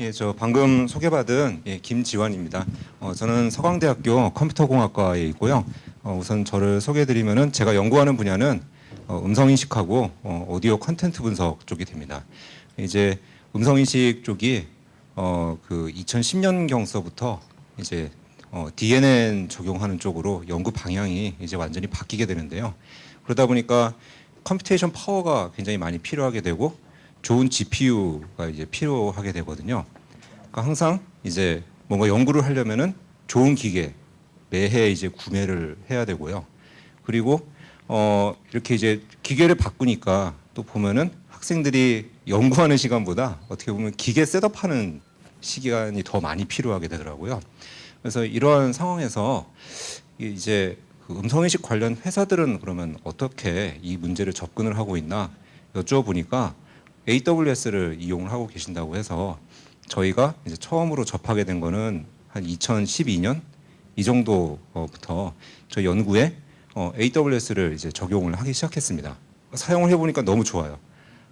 예, 저 방금 소개받은 예, 김지환입니다. 어, 저는 서강대학교 컴퓨터공학과에 있고요. 어, 우선 저를 소개해드리면은 제가 연구하는 분야는 어, 음성인식하고 어, 오디오 컨텐트 분석 쪽이 됩니다. 이제 음성인식 쪽이 어, 그 2010년 경서부터 이제 어, DNN 적용하는 쪽으로 연구 방향이 이제 완전히 바뀌게 되는데요. 그러다 보니까 컴퓨테이션 파워가 굉장히 많이 필요하게 되고 좋은 GPU가 이제 필요하게 되거든요. 그러니까 항상 이제 뭔가 연구를 하려면은 좋은 기계 매해 이제 구매를 해야 되고요. 그리고 어 이렇게 이제 기계를 바꾸니까 또 보면은 학생들이 연구하는 시간보다 어떻게 보면 기계 셋업하는 시간이 더 많이 필요하게 되더라고요. 그래서 이러한 상황에서 이- 이제 그 음성인식 관련 회사들은 그러면 어떻게 이 문제를 접근을 하고 있나 여쭤보니까 AWS를 이용을 하고 계신다고 해서 저희가 이제 처음으로 접하게 된 거는 한 2012년 이 정도부터 저희 연구에 어, AWS를 이제 적용을 하기 시작했습니다. 사용을 해보니까 너무 좋아요.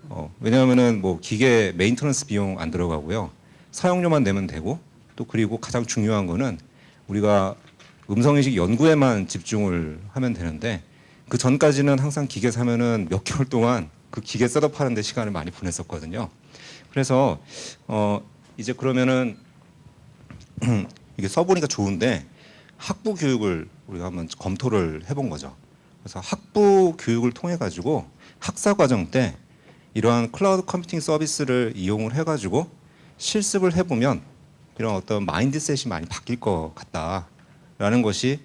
어, 왜냐하면은 뭐 기계 메인터넌스 비용 안 들어가고요. 사용료만 내면 되고 또 그리고 가장 중요한 거는 우리가 음성인식 연구에만 집중을 하면 되는데 그 전까지는 항상 기계 사면은 몇 개월 동안 그 기계 셋업하는데 시간을 많이 보냈었거든요. 그래서 어 이제 그러면은 이게 써보니까 좋은데 학부 교육을 우리가 한번 검토를 해본 거죠. 그래서 학부 교육을 통해 가지고 학사 과정 때 이러한 클라우드 컴퓨팅 서비스를 이용을 해가지고 실습을 해보면 이런 어떤 마인드셋이 많이 바뀔 것 같다라는 것이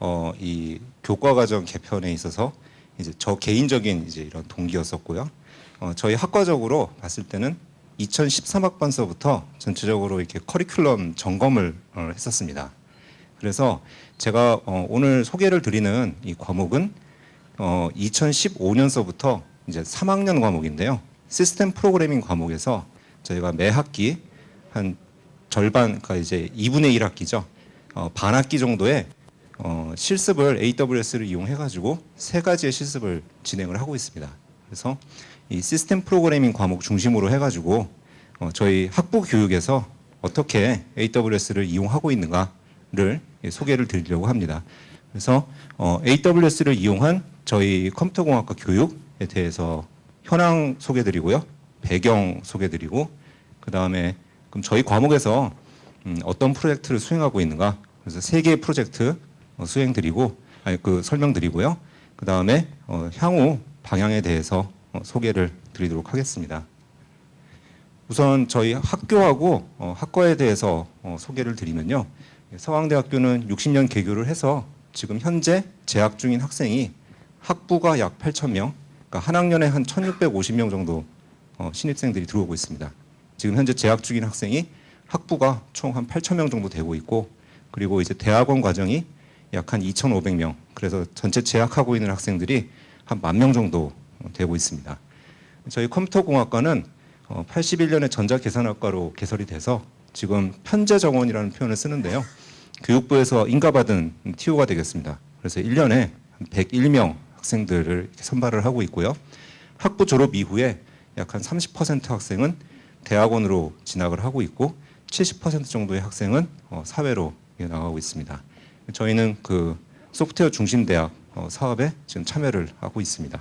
어, 이 교과 과정 개편에 있어서 이제 저 개인적인 이제 이런 동기였었고요. 어, 저희 학과적으로 봤을 때는 2013학번서부터 전체적으로 이렇게 커리큘럼 점검을 어, 했었습니다. 그래서 제가 어, 오늘 소개를 드리는 이 과목은 어, 2015년서부터 이제 3학년 과목인데요. 시스템 프로그래밍 과목에서 저희가 매 학기 한 절반, 그러니까 이제 2분의 1학기죠. 어, 반 학기 정도의 어, 실습을 AWS를 이용해 가지고 세 가지의 실습을 진행을 하고 있습니다. 그래서 이 시스템 프로그래밍 과목 중심으로 해 가지고 어, 저희 학부 교육에서 어떻게 AWS를 이용하고 있는가를 예, 소개를 드리려고 합니다. 그래서 어, AWS를 이용한 저희 컴퓨터공학과 교육에 대해서 현황 소개드리고요, 배경 소개드리고 그 다음에 그럼 저희 과목에서 음, 어떤 프로젝트를 수행하고 있는가 그래서 세 개의 프로젝트 어, 수행드리고 아니 그 설명드리고요. 그 다음에 어, 향후 방향에 대해서 어, 소개를 드리도록 하겠습니다. 우선 저희 학교하고 어, 학과에 대해서 어, 소개를 드리면요. 서강대학교는 60년 개교를 해서 지금 현재 재학 중인 학생이 학부가 약 8천 명, 그러니까 한 학년에 한 1,650명 정도 어, 신입생들이 들어오고 있습니다. 지금 현재 재학 중인 학생이 학부가 총 한 8천 명 정도 되고 있고 그리고 이제 대학원 과정이 약 한 2,500명. 그래서 전체 재학하고 있는 학생들이 한 만 명 정도 어, 되고 있습니다. 저희 컴퓨터공학과는 어, 81년에 전자계산학과로 개설이 돼서 지금 편제 정원이라는 표현을 쓰는데요. 교육부에서 인가받은 TO가 되겠습니다. 그래서 1년에 101명 학생들을 선발을 하고 있고요. 학부 졸업 이후에 약 한 30% 학생은 대학원으로 진학을 하고 있고 70% 정도의 학생은 어, 사회로 나가고 있습니다. 저희는 그 소프트웨어 중심 대학 어, 사업에 지금 참여를 하고 있습니다.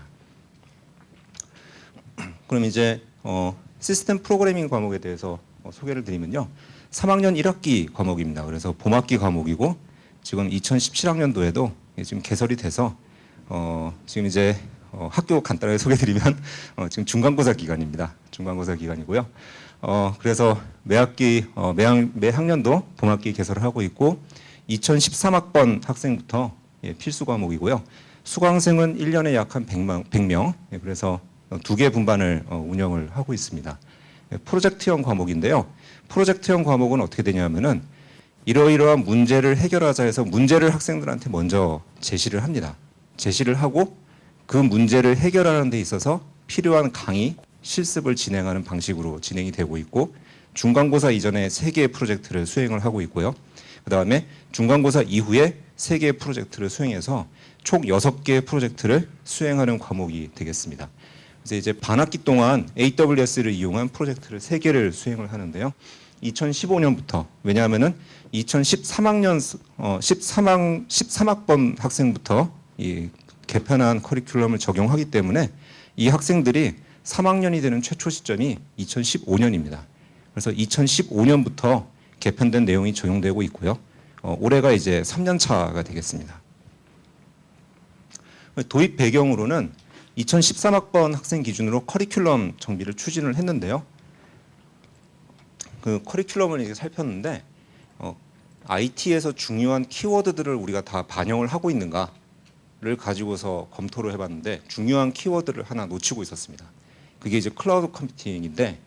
그럼 이제 어, 시스템 프로그래밍 과목에 대해서 어, 소개를 드리면요. 3학년 1학기 과목입니다. 그래서 봄학기 과목이고 지금 2017학년도에도 지금 개설이 돼서 어, 지금 이제 어, 학교 간단하게 소개드리면 어, 지금 중간고사 기간입니다. 중간고사 기간이고요. 어, 그래서 매 학기 어, 매, 학, 매 학년도 봄학기 개설을 하고 있고 2013학번 학생부터 예, 필수 과목이고요. 수강생은 1년에 약 한 100명, 100명. 예, 그래서 두 개 분반을 어, 운영을 하고 있습니다. 예, 프로젝트형 과목인데요. 프로젝트형 과목은 어떻게 되냐면은 이러이러한 문제를 해결하자 해서 문제를 학생들한테 먼저 제시를 합니다. 제시를 하고 그 문제를 해결하는 데 있어서 필요한 강의, 실습을 진행하는 방식으로 진행이 되고 있고 중간고사 이전에 세 개의 프로젝트를 수행을 하고 있고요. 그 다음에 중간고사 이후에 세 개의 프로젝트를 수행해서 총 여섯 개의 프로젝트를 수행하는 과목이 되겠습니다. 그래서 이제 반학기 동안 AWS를 이용한 프로젝트를 세 개를 수행을 하는데요. 2015년부터 왜냐하면은 2013학년 어 13학 13학번 학생부터 이 개편한 커리큘럼을 적용하기 때문에 이 학생들이 3학년이 되는 최초 시점이 2015년입니다. 그래서 2015년부터 개편된 내용이 적용되고 있고요. 어, 올해가 이제 3년 차가 되겠습니다. 도입 배경으로는 2013학번 학생 기준으로 커리큘럼 정비를 추진을 했는데요. 그 커리큘럼을 이제 살폈는데 어, IT에서 중요한 키워드들을 우리가 다 반영을 하고 있는가를 가지고서 검토를 해봤는데 중요한 키워드를 하나 놓치고 있었습니다. 그게 이제 클라우드 컴퓨팅인데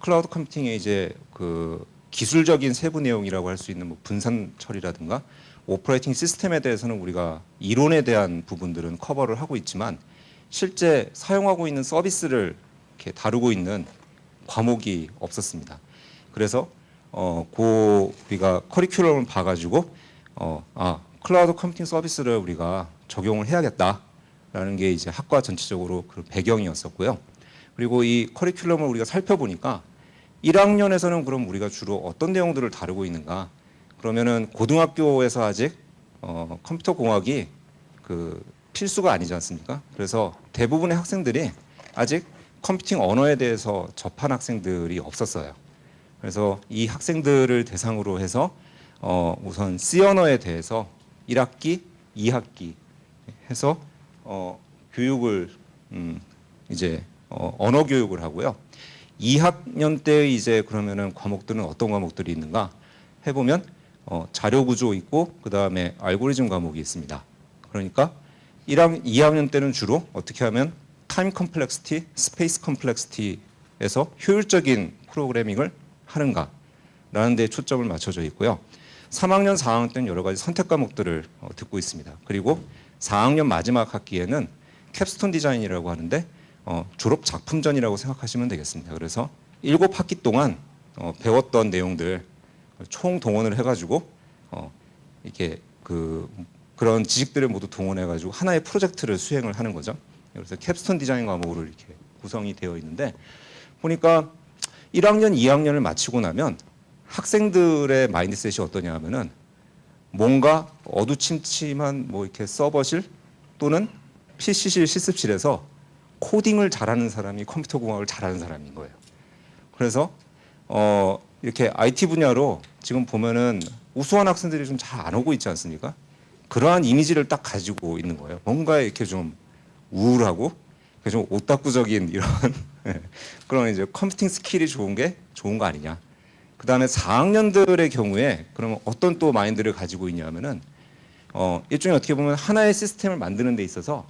클라우드 컴퓨팅의 이제 그 기술적인 세부 내용이라고 할 수 있는 뭐 분산 처리라든가 오퍼레이팅 시스템에 대해서는 우리가 이론에 대한 부분들은 커버를 하고 있지만 실제 사용하고 있는 서비스를 이렇게 다루고 있는 과목이 없었습니다. 그래서 어, 고 우리가 커리큘럼을 봐가지고 어, 아 클라우드 컴퓨팅 서비스를 우리가 적용을 해야겠다라는 게 이제 학과 전체적으로 그 배경이었었고요. 그리고 이 커리큘럼을 우리가 살펴보니까 1학년에서는 그럼 우리가 주로 어떤 내용들을 다루고 있는가? 그러면은 고등학교에서 아직 어, 컴퓨터 공학이 그 필수가 아니지 않습니까? 그래서 대부분의 학생들이 아직 컴퓨팅 언어에 대해서 접한 학생들이 없었어요. 그래서 이 학생들을 대상으로 해서 어, 우선 C 언어에 대해서 1학기, 2학기 해서 어, 교육을 음, 이제 어, 언어 교육을 하고요. 2학년 때 이제 그러면은 과목들은 어떤 과목들이 있는가 해보면 어, 자료 구조 있고 그 다음에 알고리즘 과목이 있습니다. 그러니까 1학, 2학년 때는 주로 어떻게 하면 타임 컴플렉시티, 스페이스 컴플렉시티에서 효율적인 프로그래밍을 하는가 라는 데 초점을 맞춰져 있고요. 3학년, 4학년 때는 여러 가지 선택 과목들을 어, 듣고 있습니다. 그리고 4학년 마지막 학기에는 캡스톤 디자인이라고 하는데 어, 졸업 작품전이라고 생각하시면 되겠습니다. 그래서 일곱 학기 동안 어, 배웠던 내용들 총 동원을 해가지고 어, 이렇게 그 그런 지식들을 모두 동원해가지고 하나의 프로젝트를 수행을 하는 거죠. 그래서 캡스톤 디자인 과목으로 이렇게 구성이 되어 있는데 보니까 1학년, 2학년을 마치고 나면 학생들의 마인드셋이 어떠냐 하면은 뭔가 어두침침한 뭐 이렇게 서버실 또는 PC실 실습실에서 코딩을 잘하는 사람이 컴퓨터 공학을 잘하는 사람인 거예요. 그래서 어 이렇게 IT 분야로 지금 보면은 우수한 학생들이 좀 잘 안 오고 있지 않습니까? 그러한 이미지를 딱 가지고 있는 거예요. 뭔가 이렇게 좀 우울하고 좀 오타쿠적인 이런 그런 이제 컴퓨팅 스킬이 좋은 게 좋은 거 아니냐. 그 다음에 4학년들의 경우에 그러면 어떤 또 마인드를 가지고 있냐면은 어 일종의 어떻게 보면 하나의 시스템을 만드는 데 있어서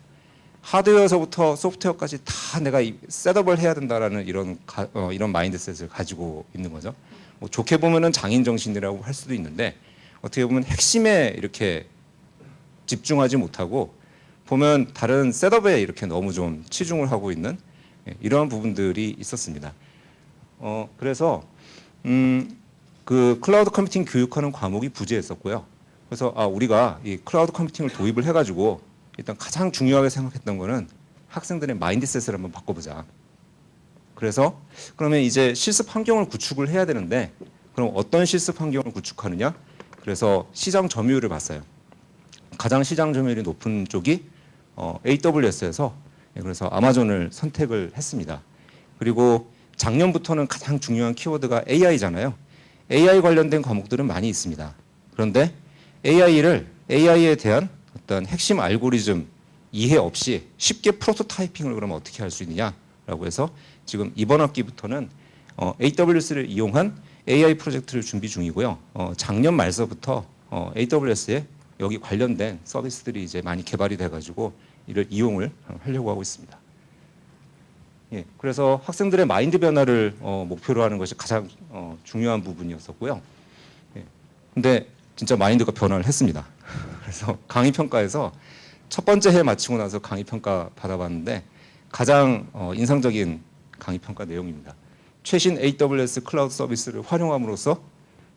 하드웨어서부터 소프트웨어까지 다 내가 이 셋업을 해야 된다라는 이런 가, 어, 이런 마인드셋을 가지고 있는 거죠. 뭐 좋게 보면은 장인 정신이라고 할 수도 있는데 어떻게 보면 핵심에 이렇게 집중하지 못하고 보면 다른 셋업에 이렇게 너무 좀 치중을 하고 있는 예, 이러한 부분들이 있었습니다. 어, 그래서 음, 그 클라우드 컴퓨팅 교육하는 과목이 부재했었고요. 그래서 아, 우리가 이 클라우드 컴퓨팅을 도입을 해가지고 일단 가장 중요하게 생각했던 거는 학생들의 마인드셋을 한번 바꿔보자. 그래서 그러면 이제 실습 환경을 구축을 해야 되는데 그럼 어떤 실습 환경을 구축하느냐? 그래서 시장 점유율을 봤어요. 가장 시장 점유율이 높은 쪽이 어, AWS에서 그래서 아마존을 선택을 했습니다. 그리고 작년부터는 가장 중요한 키워드가 AI잖아요. AI 관련된 과목들은 많이 있습니다. 그런데 AI를 AI에 대한 어떤 핵심 알고리즘 이해 없이 쉽게 프로토타이핑을 그러면 어떻게 할 수 있느냐라고 해서 지금 이번 학기부터는 어, AWS를 이용한 AI 프로젝트를 준비 중이고요. 어, 작년 말서부터 어, AWS에 여기 관련된 서비스들이 이제 많이 개발이 돼가지고 이를 이용을 하려고 하고 있습니다. 예, 그래서 학생들의 마인드 변화를 어, 목표로 하는 것이 가장 어, 중요한 부분이었었고요. 예, 근데 진짜 마인드가 변화를 했습니다. 그래서 강의 평가에서 첫 번째 해 마치고 나서 강의 평가 받아봤는데 가장 어, 인상적인 강의 평가 내용입니다. 최신 AWS 클라우드 서비스를 활용함으로써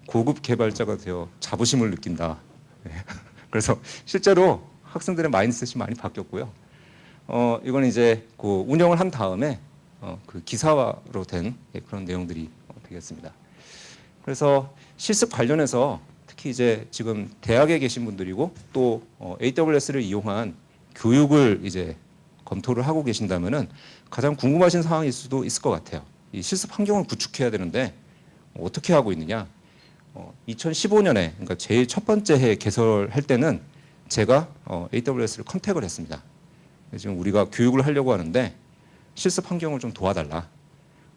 고급 개발자가 되어 자부심을 느낀다. 예. 그래서 실제로 학생들의 마인드셋이 많이 바뀌었고요. 어, 이건 이제 그 운영을 한 다음에 어, 그 기사화로 된 예, 그런 내용들이 어, 되겠습니다. 그래서 실습 관련해서 특히 이제 지금 대학에 계신 분들이고 또 어, AWS를 이용한 교육을 이제 검토를 하고 계신다면은 가장 궁금하신 상황일 수도 있을 것 같아요. 이 실습 환경을 구축해야 되는데 어떻게 하고 있느냐? 어, 2015년에 그러니까 제일 첫 번째 해 개설할 때는 제가 어, AWS를 컨택을 했습니다. 지금 우리가 교육을 하려고 하는데 실습 환경을 좀 도와달라.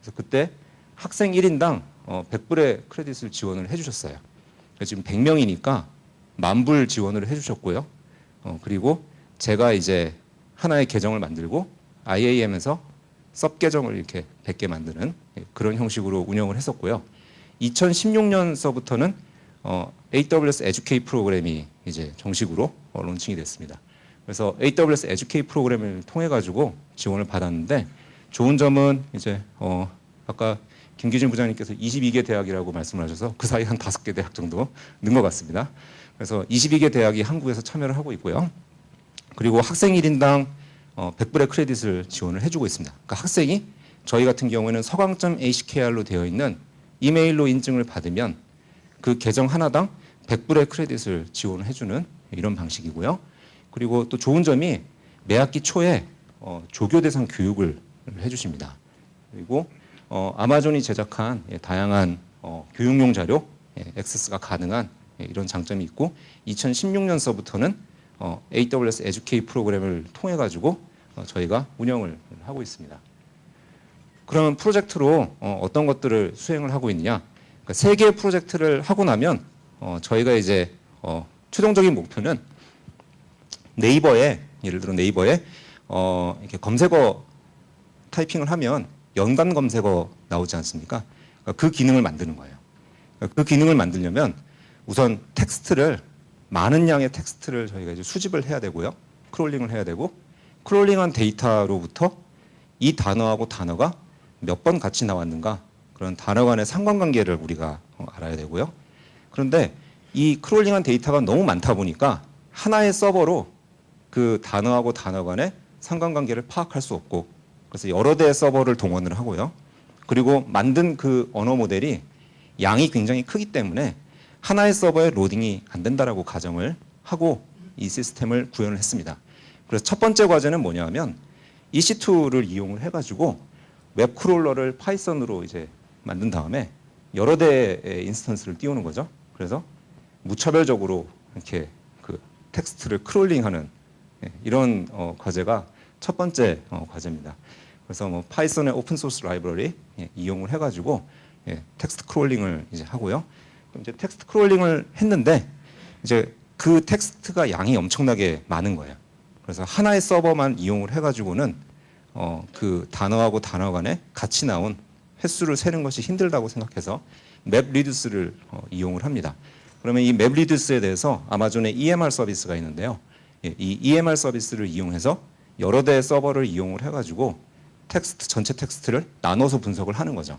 그래서 그때 학생 1인당 어, 100불의 크레딧을 지원을 해주셨어요. 그래서 지금 100명이니까 만불 지원을 해주셨고요. 어, 그리고 제가 이제 하나의 계정을 만들고 IAM에서 섭 계정을 이렇게 100개 만드는 예, 그런 형식으로 운영을 했었고요. 2016년서부터는 어, AWS Educate 프로그램이 이제 정식으로 어, 론칭이 됐습니다. 그래서 AWS Educate 프로그램을 통해 가지고 지원을 받았는데 좋은 점은 이제 어, 아까 김기준 부장님께서 22개 대학이라고 말씀을 하셔서 그 사이 한 다섯 개 대학 정도 는 것 같습니다. 그래서 22개 대학이 한국에서 참여를 하고 있고요. 그리고 학생 1인당 어, 100불의 크레딧을 지원을 해주고 있습니다. 그러니까 학생이 저희 같은 경우에는 서강점 HKR로 되어 있는 이메일로 인증을 받으면 그 계정 하나당 100불의 크레딧을 지원을 해주는 이런 방식이고요. 그리고 또 좋은 점이 매 학기 초에 어, 조교 대상 교육을 해주십니다. 그리고 어, 아마존이 제작한 예, 다양한 어, 교육용 자료 예, 액세스가 가능한 예, 이런 장점이 있고 2016년서부터는 어, AWS Educate 프로그램을 통해 가지고 어, 저희가 운영을 하고 있습니다. 그러면 프로젝트로 어, 어떤 것들을 수행을 하고 있느냐? 그러니까 세 개의 프로젝트를 하고 나면 어, 저희가 이제 어, 최종적인 목표는 네이버에 예를 들어 네이버에 어, 이렇게 검색어 타이핑을 하면 연관 검색어 나오지 않습니까? 그러니까 그 기능을 만드는 거예요. 그러니까 그 기능을 만들려면 우선 텍스트를 많은 양의 텍스트를 저희가 이제 수집을 해야 되고요. 크롤링을 해야 되고 크롤링한 데이터로부터 이 단어하고 단어가 몇 번 같이 나왔는가 그런 단어 간의 상관관계를 우리가 어, 알아야 되고요. 그런데 이 크롤링한 데이터가 너무 많다 보니까 하나의 서버로 그 단어하고 단어 간의 상관관계를 파악할 수 없고 그래서 여러 대의 서버를 동원을 하고요. 그리고 만든 그 언어 모델이 양이 굉장히 크기 때문에 하나의 서버에 로딩이 안 된다라고 가정을 하고 이 시스템을 구현을 했습니다. 그래서 첫 번째 과제는 뭐냐면 EC2를 이용을 해가지고 웹 크롤러를 파이썬으로 이제 만든 다음에 여러 대의 인스턴스를 띄우는 거죠. 그래서 무차별적으로 이렇게 그 텍스트를 크롤링하는 예, 이런 어, 과제가 첫 번째 어, 과제입니다. 그래서 뭐 파이썬의 오픈 소스 라이브러리 예, 이용을 해가지고 예, 텍스트 크롤링을 이제 하고요. 그럼 이제 텍스트 크롤링을 했는데 이제 그 텍스트가 양이 엄청나게 많은 거예요. 그래서 하나의 서버만 이용을 해가지고는 어, 그 단어하고 단어 간에 같이 나온 횟수를 세는 것이 힘들다고 생각해서 맵 리듀스를 어, 이용을 합니다. 그러면 이 맵 리듀스에 대해서 아마존의 EMR 서비스가 있는데요. 예, 이 EMR 서비스를 이용해서 여러 대의 서버를 이용을 해가지고 텍스트 전체 텍스트를 나눠서 분석을 하는 거죠.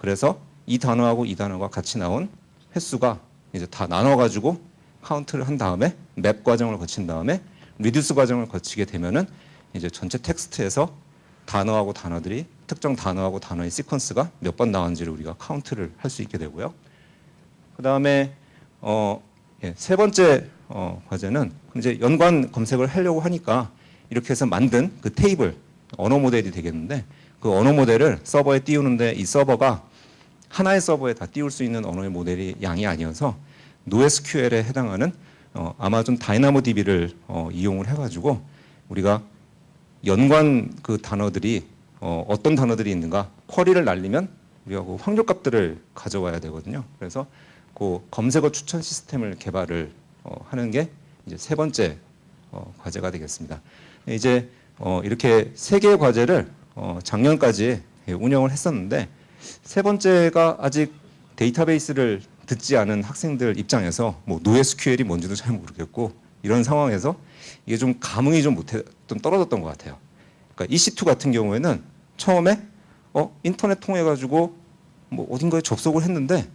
그래서 이 단어하고 이 단어가 같이 나온 횟수가 이제 다 나눠가지고 카운트를 한 다음에 맵 과정을 거친 다음에 리듀스 과정을 거치게 되면은 이제 전체 텍스트에서 단어하고 단어들이 특정 단어하고 단어의 시퀀스가 몇 번 나왔는지를 우리가 카운트를 할 수 있게 되고요. 그 다음에 어, 예, 세 번째 어, 과제는 이제 연관 검색을 하려고 하니까 이렇게 해서 만든 그 테이블 언어 모델이 되겠는데 그 언어 모델을 서버에 띄우는데 이 서버가 하나의 서버에 다 띄울 수 있는 언어의 모델이 양이 아니어서 NoSQL에 해당하는 어, 아마존 다이나모 DB를 어, 이용을 해가지고 우리가 연관 그 단어들이 어, 어떤 단어들이 있는가 쿼리를 날리면 우리가 그 확률값들을 가져와야 되거든요. 그래서 그 검색어 추천 시스템을 개발을 어, 하는 게 이제 세 번째 어, 과제가 되겠습니다. 이제 어, 이렇게 세 개의 과제를 어, 작년까지 예, 운영을 했었는데 세 번째가 아직 데이터베이스를 듣지 않은 학생들 입장에서 뭐 노에스QL이 뭔지도 잘 모르겠고 이런 상황에서 이게 좀 감흥이 좀 못해 좀 떨어졌던 것 같아요. 그러니까 EC2 같은 경우에는 처음에 어 인터넷 통해 가지고 뭐 어딘가에 접속을 했는데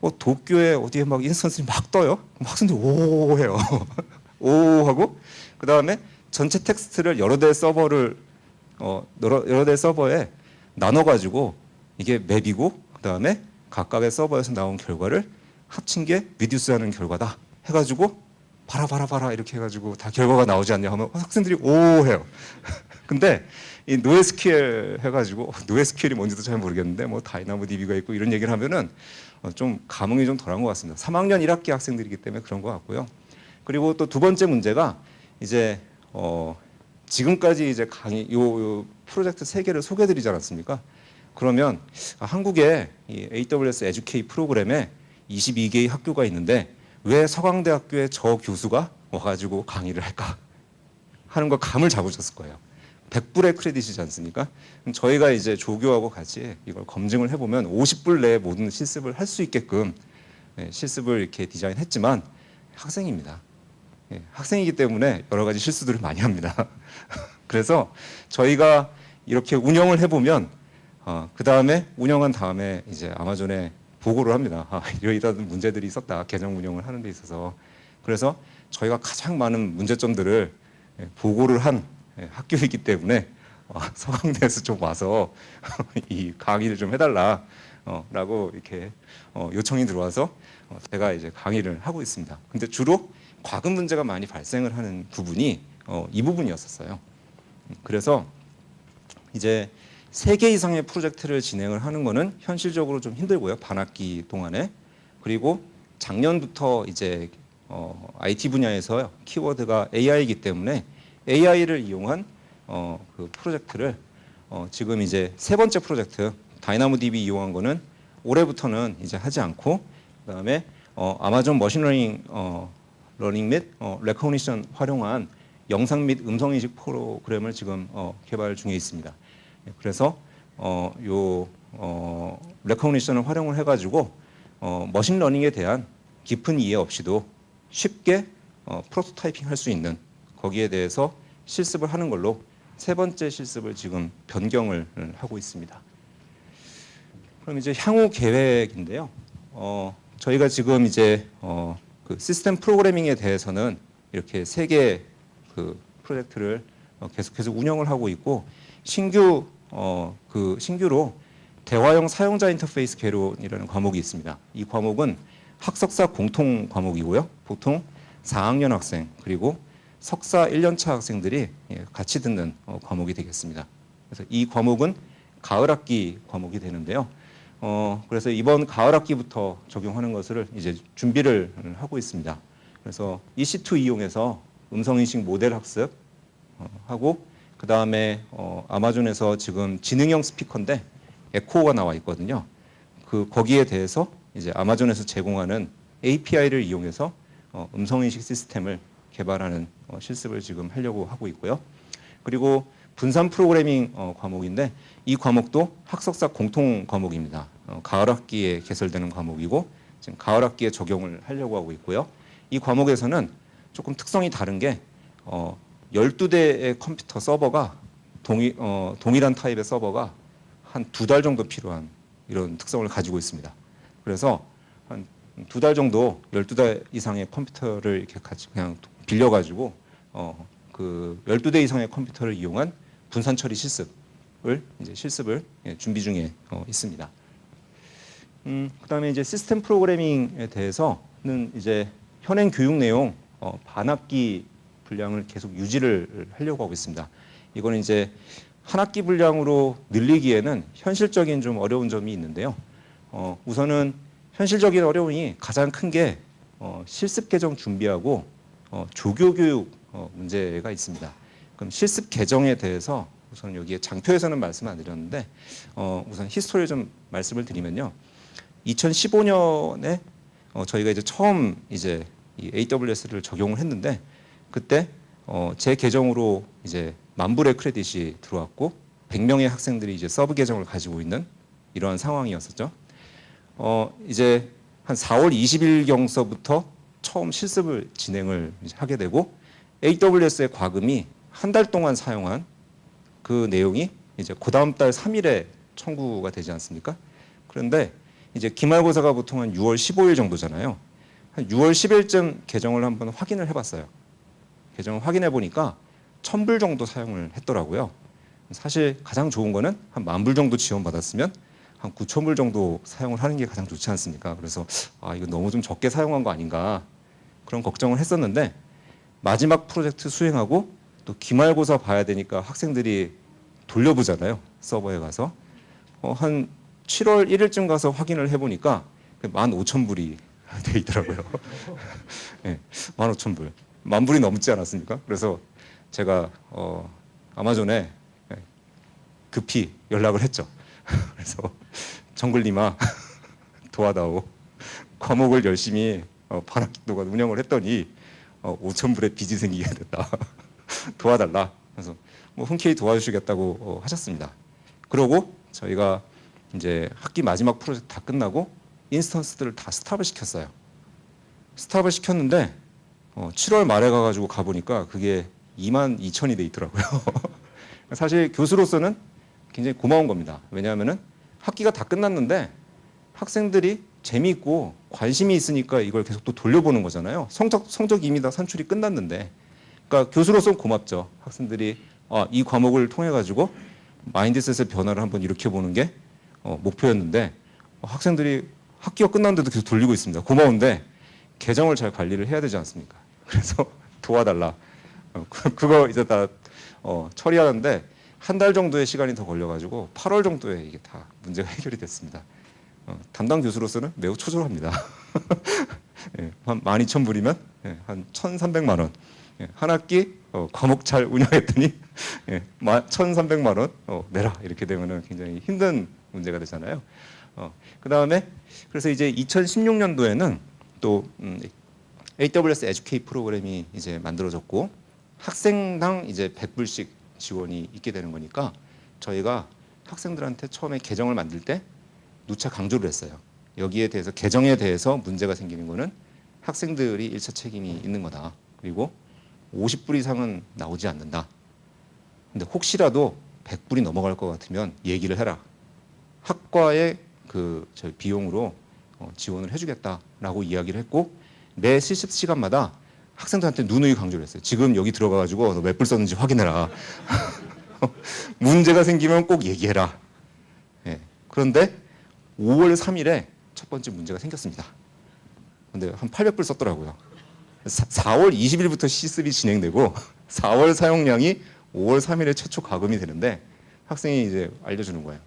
어 도쿄에 어디에 막 인스턴스이 막 떠요. 학생들 오 해요. 오 하고 그 다음에 전체 텍스트를 여러 대 서버를 어 여러, 여러 대 서버에 나눠 가지고 이게 맵이고 그 다음에 각각의 서버에서 나온 결과를 합친 게 리듀스하는 결과다 해가지고 봐라 봐라 봐라 이렇게 해가지고 다 결과가 나오지 않냐 하면 학생들이 오 해요. 근데 이 노에스QL 해가지고 노에스QL이 뭔지도 잘 모르겠는데 뭐 다이나모 DB가 있고 이런 얘기를 하면은 어, 좀 감흥이 좀 덜한 것 같습니다. 3학년 1학기 학생들이기 때문에 그런 것 같고요. 그리고 또 두 번째 문제가 이제 어 지금까지 이제 강의 요, 요 프로젝트 세 개를 소개드리지 않았습니까? 그러면 이 AWS 에듀케이 프로그램에 22개의 학교가 있는데 왜 서강대학교에 저 교수가 와가지고 강의를 할까 하는 거 감을 잡으셨을 거예요. 100불의 크레딧이지 않습니까? 저희가 이제 조교하고 같이 이걸 검증을 해보면 50불 내에 모든 실습을 할 수 있게끔 예, 실습을 이렇게 디자인했지만 학생입니다. 예, 학생이기 때문에 여러 가지 실수들을 많이 합니다. 그래서 저희가 이렇게 운영을 해보면 어, 그 다음에 운영한 다음에 이제 아마존에 보고를 합니다. 아, 이러이러한 문제들이 있었다. 계정 운영을 하는 데 있어서. 그래서 저희가 가장 많은 문제점들을 예, 보고를 한 예, 학교이기 때문에 어, 서강대에서 좀 와서 이 강의를 좀 해달라. 어, 라고 이렇게 어, 요청이 들어와서 어, 제가 이제 강의를 하고 있습니다. 근데 주로 과금 문제가 많이 발생을 하는 부분이 어, 이 부분이었었어요. 그래서 이제 세 개 이상의 프로젝트를 진행을 하는 거는 현실적으로 좀 힘들고요. 반학기 동안에 그리고 작년부터 이제 어, IT 분야에서 키워드가 AI이기 때문에 AI를 이용한 어, 그 프로젝트를 어, 지금 이제 세 번째 프로젝트 다이나모DB 이용한 거는 올해부터는 이제 하지 않고 그다음에 어, 아마존 머신러닝 어, 러닝 및 어, 레코니션 활용한 영상 및 음성 인식 프로그램을 지금 어, 개발 중에 있습니다. 예, 그래서 어, 요 어, 레코니션을 활용을 해가지고 어, 머신 러닝에 대한 깊은 이해 없이도 쉽게 어, 프로토타이핑 할 수 있는 거기에 대해서 실습을 하는 걸로 세 번째 실습을 지금 변경을 하고 있습니다. 그럼 이제 향후 계획인데요. 어, 저희가 지금 이제 어, 그 시스템 프로그래밍에 대해서는 이렇게 세개그 프로젝트를 어, 계속해서 운영을 하고 있고 신규 어, 그 신규로 대화형 사용자 인터페이스 개론이라는 과목이 있습니다. 이 과목은 학석사 공통 과목이고요. 보통 4학년 학생 그리고 석사 1년차 학생들이 예, 같이 듣는 어, 과목이 되겠습니다. 그래서 이 과목은 가을 학기 과목이 되는데요. 어, 그래서 이번 가을 학기부터 적용하는 것을 이제 준비를 하고 있습니다. 그래서 EC2 이용해서 음성인식 모델 학습 어, 하고 그 다음에 어, 아마존에서 지금 지능형 스피커인데 에코가 나와 있거든요. 그 거기에 대해서 이제 아마존에서 제공하는 API를 이용해서 어, 음성인식 시스템을 개발하는 어, 실습을 지금 하려고 하고 있고요. 그리고 분산 프로그래밍 어, 과목인데 이 과목도 학석사 공통 과목입니다. 어, 가을 학기에 개설되는 과목이고 지금 가을 학기에 적용을 하려고 하고 있고요. 이 과목에서는 조금 특성이 다른 게 어, 12대의 컴퓨터 서버가 동일, 어, 동일한 타입의 서버가 한 두 달 정도 필요한 이런 특성을 가지고 있습니다. 그래서 한 두 달 정도 12대 이상의 컴퓨터를 이렇게 같이 그냥 빌려가지고 어, 그 12대 이상의 컴퓨터를 이용한 분산 처리 실습을 이제 실습을 예, 준비 중에 어, 있습니다. 음, 그다음에 이제 시스템 프로그래밍에 대해서는 이제 현행 교육 내용 어, 반학기 분량을 계속 유지를 하려고 하고 있습니다. 이거는 이제 한 학기 분량으로 늘리기에는 현실적인 좀 어려운 점이 있는데요. 어, 우선은 현실적인 어려움이 가장 큰게 어, 실습 개정 준비하고 어, 조교 교육 어, 문제가 있습니다. 그럼 실습 개정에 대해서 우선 여기에 장표에서는 말씀 안 드렸는데 어, 우선 히스토리 좀 말씀을 드리면요. 2015년에 어, 저희가 이제 처음 이제 이 AWS를 적용을 했는데 그때 어, 제 계정으로 이제 만 불의 크레딧이 들어왔고 100명의 학생들이 이제 서브 계정을 가지고 있는 이러한 상황이었었죠. 어, 이제 한 4월 20일경서부터 처음 실습을 진행을 하게 되고 AWS의 과금이 한 달 동안 사용한 그 내용이 이제 그 다음 달 3일에 청구가 되지 않습니까? 그런데 이제 기말고사가 보통 한 6월 15일 정도잖아요. 한 6월 10일쯤 계정을 한번 확인을 해봤어요. 계정을 확인해 보니까 1000불 정도 사용을 했더라고요. 사실 가장 좋은 거는 한 만 불 정도 지원받았으면 한 9천 불 정도 사용을 하는 게 가장 좋지 않습니까? 그래서 아 이거 너무 좀 적게 사용한 거 아닌가 그런 걱정을 했었는데 마지막 프로젝트 수행하고 또 기말고사 봐야 되니까 학생들이 돌려보잖아요 서버에 가서 어, 한 7월 1일쯤 가서 확인을 해보니까 15,000불이 돼 있더라고요. 예, 15,000불. 만 불이 넘지 않았습니까? 그래서 제가 어, 아마존에 예, 급히 연락을 했죠. 그래서 정글님아 도와다오. 과목을 열심히 어, 반학기 동안 운영을 했더니 어, 5,000불의 빚이 생기게 됐다. 도와달라. 그래서 뭐 흔쾌히 도와주시겠다고 어, 하셨습니다. 그러고 저희가 이제 학기 마지막 프로젝트 다 끝나고 인스턴스들을 다 스탑을 시켰어요. 스탑을 시켰는데 어, 7월 말에 가가지고 가보니까 그게 2만 2천이 돼 있더라고요. 사실 교수로서는 굉장히 고마운 겁니다. 왜냐하면은 학기가 다 끝났는데 학생들이 재미있고 관심이 있으니까 이걸 계속 또 돌려보는 거잖아요. 성적 성적 이미 다 산출이 끝났는데, 그러니까 교수로서는 고맙죠. 학생들이 아, 이 과목을 통해 가지고 마인드셋의 변화를 한번 일으켜 보는 게 어, 목표였는데 어, 학생들이 학기가 끝났는데도 계속 돌리고 있습니다. 고마운데 계정을 잘 관리를 해야 되지 않습니까? 그래서 도와달라. 어, 그- 그거 이제 다 어, 처리하는데 한 달 정도의 시간이 더 걸려가지고 8월 정도에 이게 다 문제가 해결이 됐습니다. 어, 담당 교수로서는 매우 초조합니다. 예, 한 12,000불이면 예, 한 1,300만 원. 예, 한 학기 어, 과목 잘 운영했더니 예, 1,300만 원 어, 내라 이렇게 되면은 굉장히 힘든 문제가 되잖아요. 어, 그 다음에 그래서 이제 2016년도에는 또 음, AWS 에듀케이 프로그램이 이제 만들어졌고 학생당 이제 100불씩 지원이 있게 되는 거니까 저희가 학생들한테 처음에 계정을 만들 때 누차 강조를 했어요. 여기에 대해서 계정에 대해서 문제가 생기는 거는 학생들이 일차 책임이 있는 거다. 그리고 50불 이상은 나오지 않는다. 근데 혹시라도 100불이 넘어갈 것 같으면 얘기를 해라. 학과의 그 저희 비용으로 어, 지원을 해주겠다라고 이야기를 했고 매 실습 시간마다 학생들한테 누누이 강조를 했어요. 지금 여기 들어가가지고 너 몇 불 썼는지 확인해라. 문제가 생기면 꼭 얘기해라. 예. 그런데 5월 3일에 첫 번째 문제가 생겼습니다. 근데 한 800불 썼더라고요. 4, 월 20일부터 시습이 진행되고 4월 사용량이 5월 3일에 최초 가금이 되는데 학생이 이제 알려주는 거예요.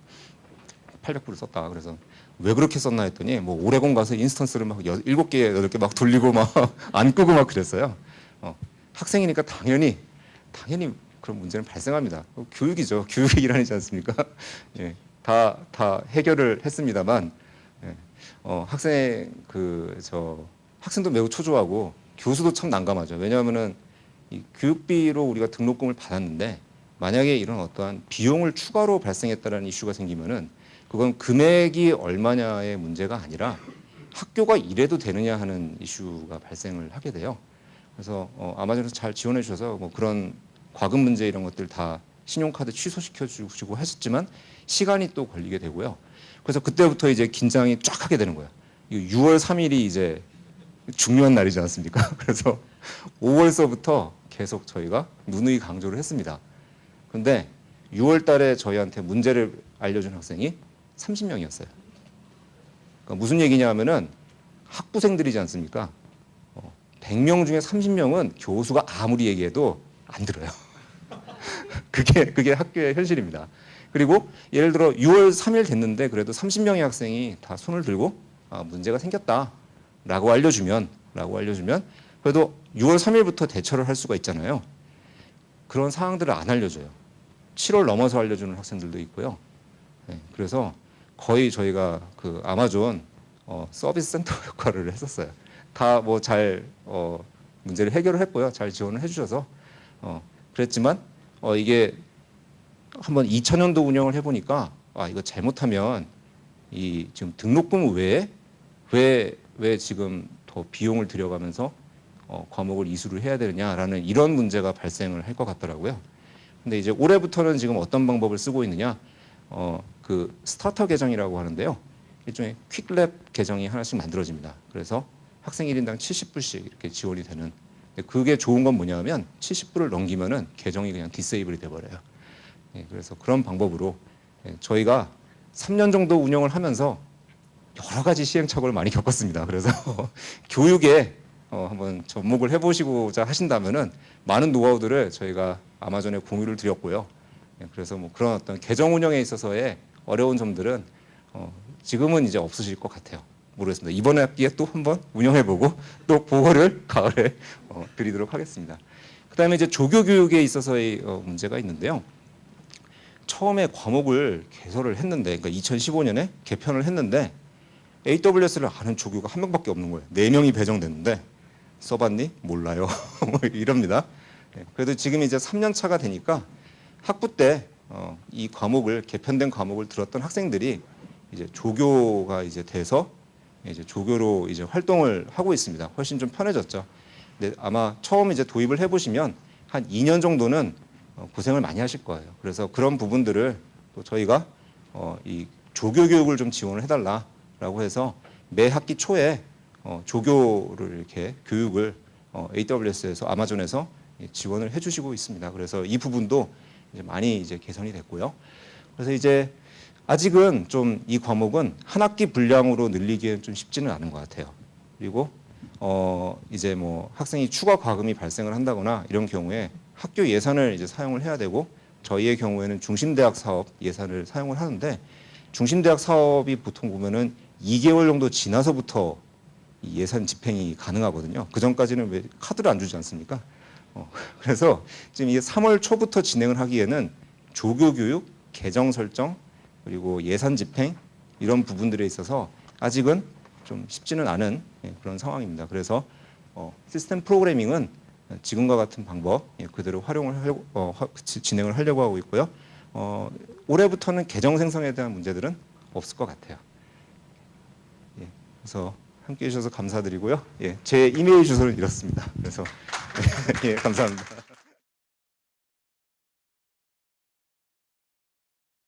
800불을 썼다. 그래서 왜 그렇게 썼나 했더니 뭐 오레곤 가서 인스턴스를 막 여- 일곱 개 여덟 개막 돌리고 막 안 끄고 막 그랬어요. 어, 학생이니까 당연히 당연히 그런 문제는 발생합니다. 어, 교육이죠. 교육의 일환이지 않습니까? 예, 다 다 해결을 했습니다만 예, 어, 학생 그 저 학생도 매우 초조하고 교수도 참 난감하죠. 왜냐하면은 이 교육비로 우리가 등록금을 받았는데 만약에 이런 어떠한 비용을 추가로 발생했다라는 이슈가 생기면은 그건 금액이 얼마냐의 문제가 아니라 학교가 이래도 되느냐 하는 이슈가 발생을 하게 돼요. 그래서 어, 아마존에서 잘 지원해 주셔서 뭐 그런 과금 문제 이런 것들 다 신용카드 취소시켜 주시고 하셨지만 시간이 또 걸리게 되고요. 그래서 그때부터 이제 긴장이 쫙 하게 되는 거예요. 이 6월 3일이 이제 중요한 날이지 않습니까? 그래서 5월서부터 계속 저희가 누누이 강조를 했습니다. 근데 6월 달에 저희한테 문제를 알려준 학생이 30명이었어요. 그러니까 무슨 얘기냐 하면은 학부생들이지 않습니까? 어, 100명 중에 30명은 교수가 아무리 얘기해도 안 들어요. 그게 그게 학교의 현실입니다. 그리고 예를 들어 6월 3일 됐는데 그래도 30명의 학생이 다 손을 들고 아, 문제가 생겼다 라고 알려주면 라고 알려주면 그래도 6월 3일부터 대처를 할 수가 있잖아요. 그런 사항들을 안 알려줘요. 7월 넘어서 알려주는 학생들도 있고요. 네, 그래서 거의 저희가 그 아마존 어, 서비스 센터 역할을 했었어요. 다 뭐 잘 어, 문제를 해결을 했고요. 잘 지원을 해주셔서 어, 그랬지만 어, 이게 한번 2000년도 운영을 해보니까 아 이거 잘못하면 이 지금 등록금 외에 왜, 왜 지금 더 비용을 들여가면서 어, 과목을 이수를 해야 되느냐라는 이런 문제가 발생을 할 것 같더라고요. 근데 이제 올해부터는 지금 어떤 방법을 쓰고 있느냐? 어, 그 스타터 계정이라고 하는데요. 일종의 퀵랩 계정이 하나씩 만들어집니다. 그래서 학생 1인당 70불씩 이렇게 지원이 되는. 그게 좋은 건 뭐냐면 70불을 넘기면은 계정이 그냥 디세이블이 돼 버려요. 예, 그래서 그런 방법으로 예, 저희가 3년 정도 운영을 하면서 여러 가지 시행착오를 많이 겪었습니다. 그래서 교육에 어, 한번 접목을 해보시고자 하신다면은 많은 노하우들을 저희가 아마존에 공유를 드렸고요. 예, 그래서 뭐 그런 어떤 계정 운영에 있어서의 어려운 점들은 어, 지금은 이제 없으실 것 같아요. 모르겠습니다. 이번 학기에 또 한번 운영해보고 또 보고를 가을에 어, 드리도록 하겠습니다. 그다음에 이제 조교 교육에 있어서의 어, 문제가 있는데요. 처음에 과목을 개설을 했는데, 그러니까 2015년에 개편을 했는데 AWS를 아는 조교가 한 명밖에 없는 거예요. 네 명이 배정됐는데 써봤니? 몰라요. 뭐 이럽니다. 예, 그래도 지금 이제 3년 차가 되니까 학부 때 어, 이 과목을 개편된 과목을 들었던 학생들이 이제 조교가 이제 돼서 이제 조교로 이제 활동을 하고 있습니다. 훨씬 좀 편해졌죠. 근데 아마 처음 이제 도입을 해보시면 한 2년 정도는 어, 고생을 많이 하실 거예요. 그래서 그런 부분들을 또 저희가 어, 이 조교 교육을 좀 지원을 해달라 라고 해서 매 학기 초에 어, 조교를 이렇게 교육을 어, AWS에서 아마존에서 예, 지원을 해주시고 있습니다. 그래서 이 부분도 이제 많이 이제 개선이 됐고요. 그래서 이제 아직은 좀 이 과목은 한 학기 분량으로 늘리기에는 좀 쉽지는 않은 것 같아요. 그리고 어 이제 뭐 학생이 추가 과금이 발생을 한다거나 이런 경우에 학교 예산을 이제 사용을 해야 되고 저희의 경우에는 중심대학 사업 예산을 사용을 하는데 중심대학 사업이 보통 보면은 2개월 정도 지나서부터 이 예산 집행이 가능하거든요. 그 전까지는 왜 카드를 안 주지 않습니까? 어, 그래서 지금 이게 3월 초부터 진행을 하기에는 조교 교육, 계정 설정, 그리고 예산 집행 이런 부분들에 있어서 아직은 좀 쉽지는 않은 예, 그런 상황입니다. 그래서 어, 시스템 프로그래밍은 지금과 같은 방법 예, 그대로 활용을 하려고, 어, 진행을 하려고 하고 있고요. 어, 올해부터는 계정 생성에 대한 문제들은 없을 것 같아요. 예, 그래서 함께 해주셔서 감사드리고요. 예, 제 이메일 주소는 이렇습니다. 그래서 예, 감사합니다.